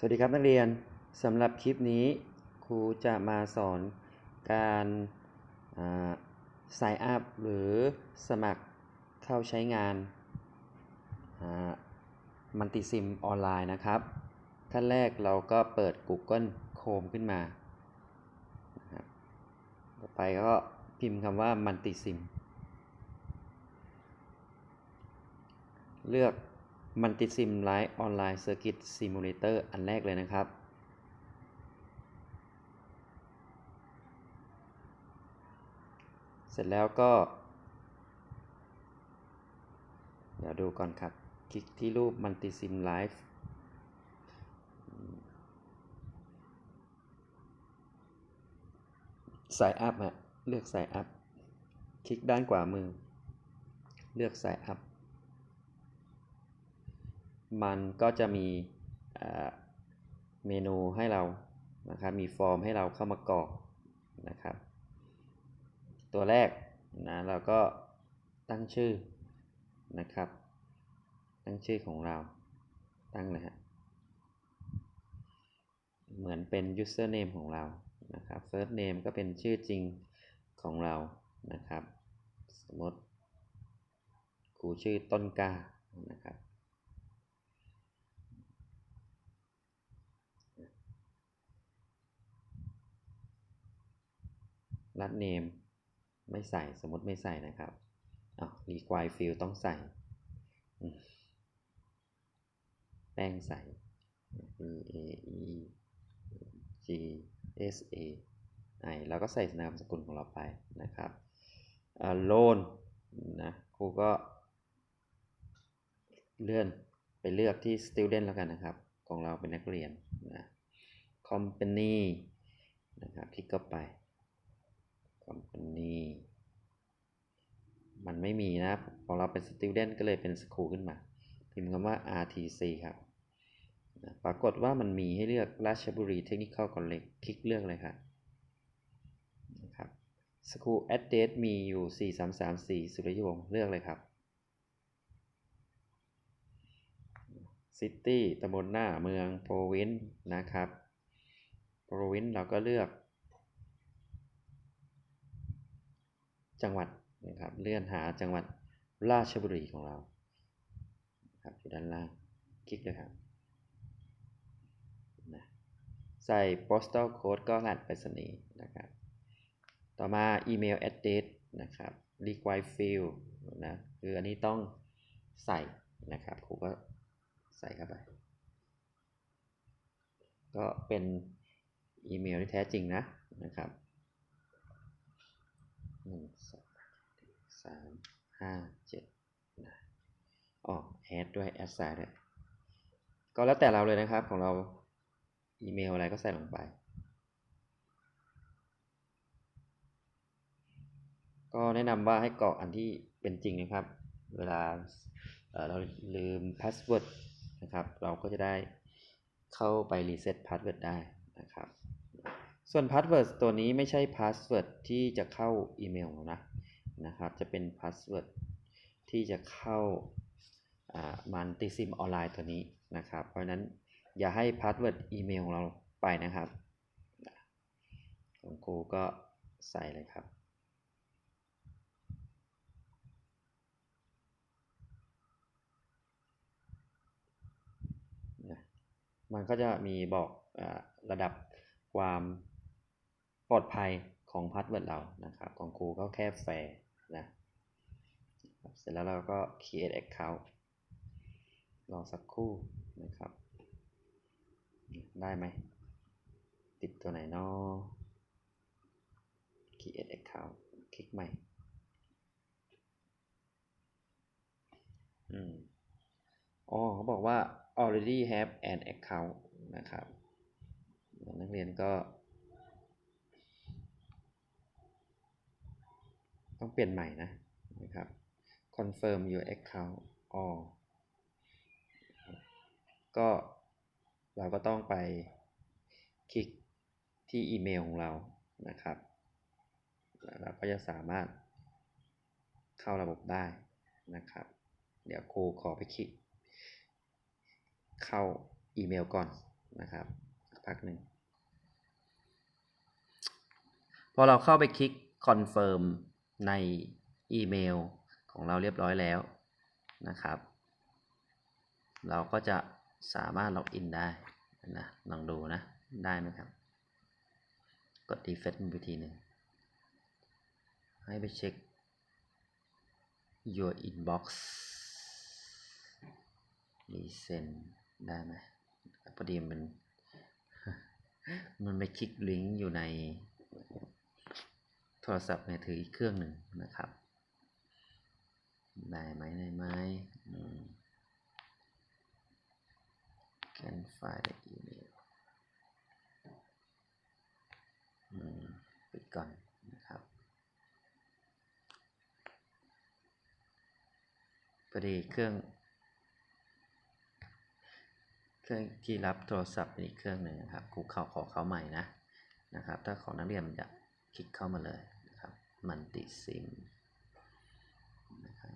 สวัสดีครับนักเรียนสำหรับคลิปนี้ครูจะมาสอนการสายอัพหรือสมัครเข้าใช้งานมันติซิมออนไลน์นะครับ ขั้นแรกเราก็เปิด Google Chrome ขึ้นมาต่อไปก็พิมพ์คำว่ามันติซิมเลือก มันติซิมไลฟ์ออนไลน์เซอร์กิตซิมูเลเตอร์อันแรกเลยนะครับ เสร็จแล้วก็ เดี๋ยวดูก่อนครับ คลิกที่รูปมันติซิมไลฟ์สายอัพฮะเลือกสายอัพ คลิกด้านขวามือ เลือกสายอัพ มันก็จะมีเมนูให้เรานะครับมีฟอร์มให้เราเข้ามากรอกนะครับ ตัวแรกนะเราก็ตั้งชื่อนะครับ ตั้งชื่อของเราตั้งเลยฮะเหมือนเป็น username ของเรานะครับ first name ก็เป็นชื่อจริงของเรานะครับ สมมติครูชื่อต้นกานะครับ รัดเนมไม่ใส่สมมติไม่ใส่นะครับอะรีควายฟิลต้องใส่ แป้งใส่ e a e g s a i แล้วก็ใส่นามสกุลของเราไปนะครับโลนนะครูก็เลื่อนไปเลือกที่ student แล้วกันนะครับ ของเราเป็นนักเรียนนะ company นะครับ คลิกเข้าไป company มันไม่มีนะของเราเป็น student ก็เลยเป็น school ขึ้นมา พิมพ์คำว่า RTC ครับปรากฏว่ามันมีให้เลือกราชบุรีเทคนิคอลคอลเลจคลิกเลือกเลยครับนะครับ School Address มีอยู่ 4334 สุริยวงศ์เลือกเลยครับ City ตำบลหน้าเมือง Province นะครับ Province เราก็เลือก จังหวัดนะครับเลื่อนหาจังหวัดราชบุรีของเราครับอยู่ด้านล่างคลิกเลยครับนะใส่ postal code ก็รหัสไปรษณีย์นะครับ ต่อมาอีเมล address นะครับ require field นะคืออันนี้ต้องใส่นะครับครูก็ใส่เข้าไป ก็เป็นอีเมลที่แท้จริงนะนะครับ หนึ่งสองสามห้าเจ็ดนะอ๋อแอดด้วยแอดไซด์ด้วยก็แล้วแต่เราเลยนะครับของเราอีเมลอะไรก็ใส่ลงไป ก็แนะนำว่าให้กรอกอันที่เป็นจริงนะครับ เวลาเราลืมพาสเวิร์ดนะครับ เราก็จะได้เข้าไปรีเซ็ตพาสเวิร์ดได้นะครับ ส่วนพาสเวิร์ดตัวนี้ไม่ใช่พาสเวิร์ดที่จะเข้าอีเมลนะนะครับจะเป็นพาสเวิร์ดที่จะเข้ามันติซิมออนไลน์ตัวนี้นะครับ เพราะนั้นอย่าให้พาสเวิร์ดอีเมลของเราไปนะครับของครูก็ใส่เลยครับมันก็จะมีบอกอระดับความ ปลอดภัยของพาสเวิร์ดเรานะครับของครูก็แค่แฟร์นะเสร็จแล้วเราก็ create account รอสักครู่นะครับ ได้ไหม ติดตัวไหนนาะ create account คลิกใหม่ อืมอ๋อเขาบอกว่า already have an account นะครับ นักเรียนก็ ต้องเปลี่ยนใหม่นะนะครับ confirm your account all ก็เราก็ต้องไปคลิกที่อีเมลของเรานะครับเราก็จะสามารถเข้าระบบได้นะครับ เดี๋ยวครูขอไปคลิก เข้าอีเมลก่อนนะครับพักหนึ่งพอเราเข้าไปคลิกคอนเฟิร์ม ในอีเมลของเราเรียบร้อยแล้วนะครับ เราก็จะสามารถล็อกอินได้นะลองดูนะได้ไหมครับ กด refresh อีกทีหนึ่ง ให้ไปเช็ค your inbox resend ได้ไหมพอดีมัน มันไปคลิกลิงก์อยู่ใน รศัพท์มือถืออีกเครื่องหนึ่งนะครับ ได้ไหมได้ไหมอืม can find the email อืมปิดก่อนนะครับพอดีเครื่อง เครื่องที่รับโทรศัพท์อีกเครื่องหนึ่งนะครับครูเขาขอเขาใหม่นะนะครับ ถ้าของนักเรียนมันจะคลิกเข้ามาเลย มันติซิมนะครับ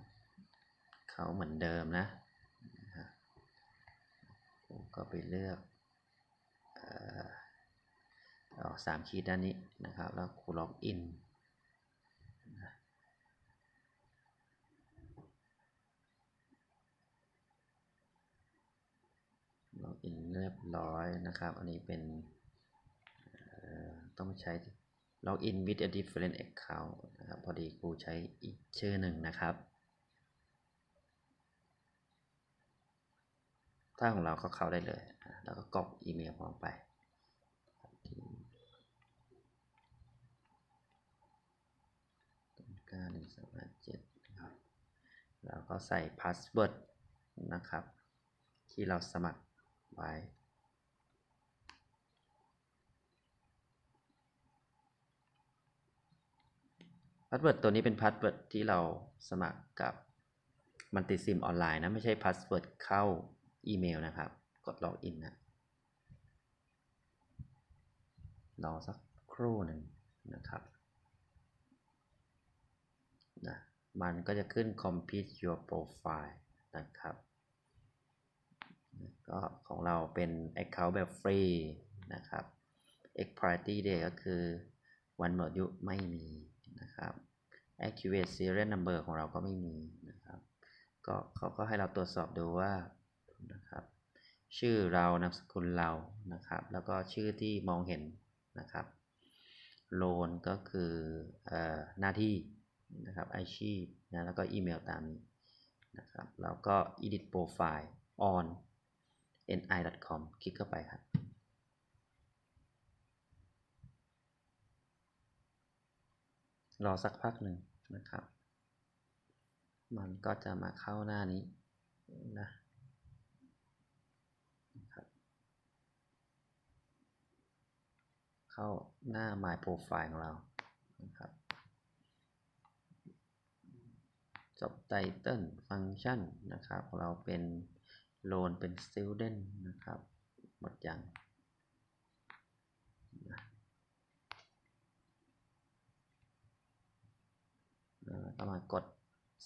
เขาเหมือนเดิมนะนะครับผมก็ไปเลือกออกสามขีดด้านนี้นะครับ แล้วคูล็อกอินล็อกอินเรียบร้อยนะครับ อันนี้เป็นเอ่อต้องใช้ log in with a different account นะครับ พอดีครูใช้อีกชื่อหนึ่งนะครับถ้าของเราก็เข้าได้เลย แล้วก็กรอกอีเมลของเราไปก้าหนึ่งสองเจ็ดนะครับ แล้วก็ใส่พาสเวิร์ดนะครับ ที่เราสมัครไว้ พาสเวิร์ดตัวนี้เป็นพาสเวิร์ดที่เราสมัครกับมันติซิมออนไลน์นะ ไม่ใช่พาสเวิร์ดเข้าอีเมลนะครับ กดล็อกอินนะรอสักครู่หนึ่งนะครับนะมันก็จะขึ้น complete your profile นะครับ ก็ของเราเป็น account แบบฟรีนะครับ expiry date ก็คือวันหมดอายุไม่มี นะครับ activate serial number ของเราก็ไม่มีนะครับ ก็เขาก็ให้เราตรวจสอบดูว่านะครับชื่อเรานามสกุลเรานะครับ แล้วก็ชื่อที่มองเห็นนะครับโลนก็คือเออหน้าที่นะครับอาชีพนะแล้วก็อีเมลตามนี้นะครับแล้วก็ edit profile on ni.com คลิกเข้าไปครับ รอสักพักหนึ่งนะครับ มันก็จะมาเข้าหน้านี้นะครับเข้าหน้า My Profile ของเรานะครับจบ Title Function นะครับ เราเป็น Loan เป็น Student นะครับ หมดยังนะ แล้วก็มากด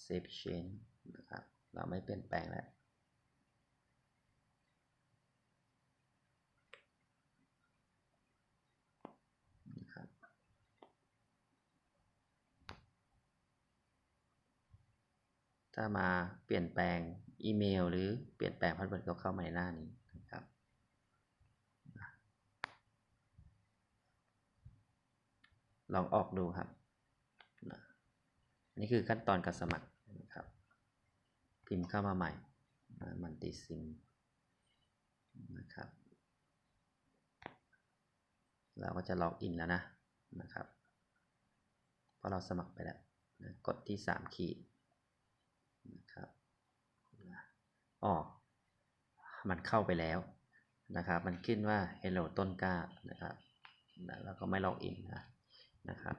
Save Change นะครับ เราไม่เปลี่ยนแปลงแล้วถ้ามาเปลี่ยนแปลงอีเมล หรือเปลี่ยนแปลงพาสเวิร์ดก็เข้ามาในหน้านี้นะครับ ลองออกดูครับ นี่คือขั้นตอนการสมัครนะครับ พิมพ์เข้ามาใหม่มันติซิมนะครับ เราก็จะล็อกอินแล้วนะนะครับเพราะเราสมัครไปแล้วนะกดที่ 3 ขีดนะครับอ๋อมันเข้าไปแล้วนะครับ มันขึ้นว่า hello ต้นกล้านะครับแล้วก็ไม่ล็อกอินนะนะครับ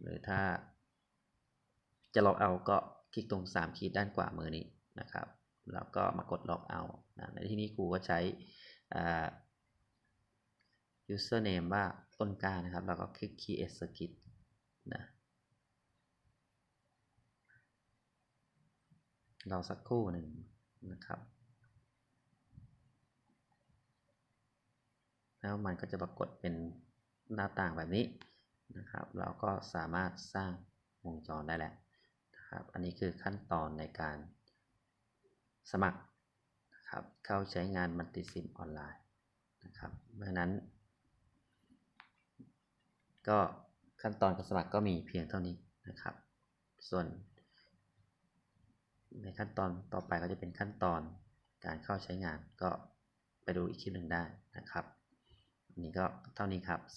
หรือถ้า จะล็อกเอาก็คลิกตรง 3 ขีดด้านขวามือนี้นะครับ แล้วก็มากดล็อกเอานะในที่นี้ครูก็ใช้ username ว่าต้นกล้านะครับ แล้วก็คลิก create script นะรอสักครู่หนึ่งนะครับ แล้วมันก็จะปรากฏเป็นหน้าต่างแบบนี้นะครับ เราก็สามารถสร้างวงจรได้แล้ว นะครับ อันนี้คือขั้นตอนในการสมัครนะครับ เข้าใช้งานมัลติซิมออนไลน์นะครับเพราะนั้น ก็ขั้นตอนการสมัครก็มีเพียงเท่านี้นะครับ ส่วน ในขั้นตอนต่อไปก็จะเป็นขั้นตอนการเข้าใช้งานก็ไปดูอีกคลิปหนึ่งได้นะครับนนี้ก็เท่านี้ครับ